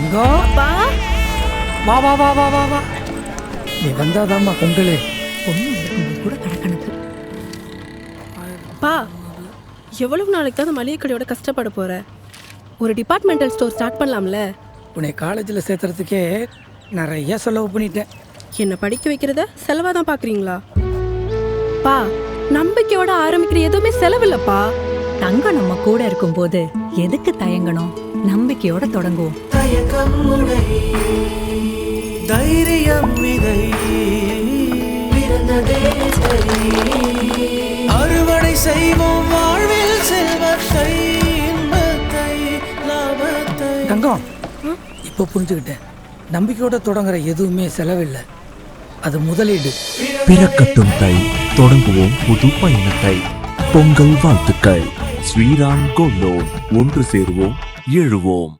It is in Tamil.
தங்கம் பா வா வா வா வா வா வா. நீ வந்தாதாம்மா பொங்கல். பொண்ணு இருக்கும்போது கூட கடக்கணக்கு பா எவ்வளவு நாளைக்கு தான் அந்த மளிகை கடையோட கஷ்டப்பட போற? ஒரு டிபார்ட்மெண்டல் ஸ்டோர் ஸ்டார்ட் பண்ணலாம்ல? உன்னை காலேஜில் சேர்த்துறதுக்கே நிறைய செலவு பண்ணிட்டேன். என்ன படிக்க வைக்கிறத செலவா தான் பாக்குறீங்களா? பா நம்பிக்கையோட ஆரம்பிக்கிற எதுவுமே செலவில்லப்பா. தங்கம் நம்ம கூட இருக்கும்போது எதுக்கு தயங்கணும்? நம்பிக்கையோட தொடங்குவோம். தயக்கம் உடை தைரியம் விதை பிறந்ததே அறுவடை செய்வோம் வாழ்வில் செல்வத்தை இன்பத்தை லாபத்தை. தங்கம். இப்போ புரிஞ்சுக்கிட்டேன். நம்பிக்கையோட தொடங்குற எதுவுமே செலவில்லை. அது முதலீடு. பிறக்கட்டும் தை. தொடங்குவோம் புது பயணத்தை. பொங்கல் வாழ்த்துக்கள். ஸ்ரீராம் கோல்ட் லோன் ஒன்று சேருவோம் எழுவோம்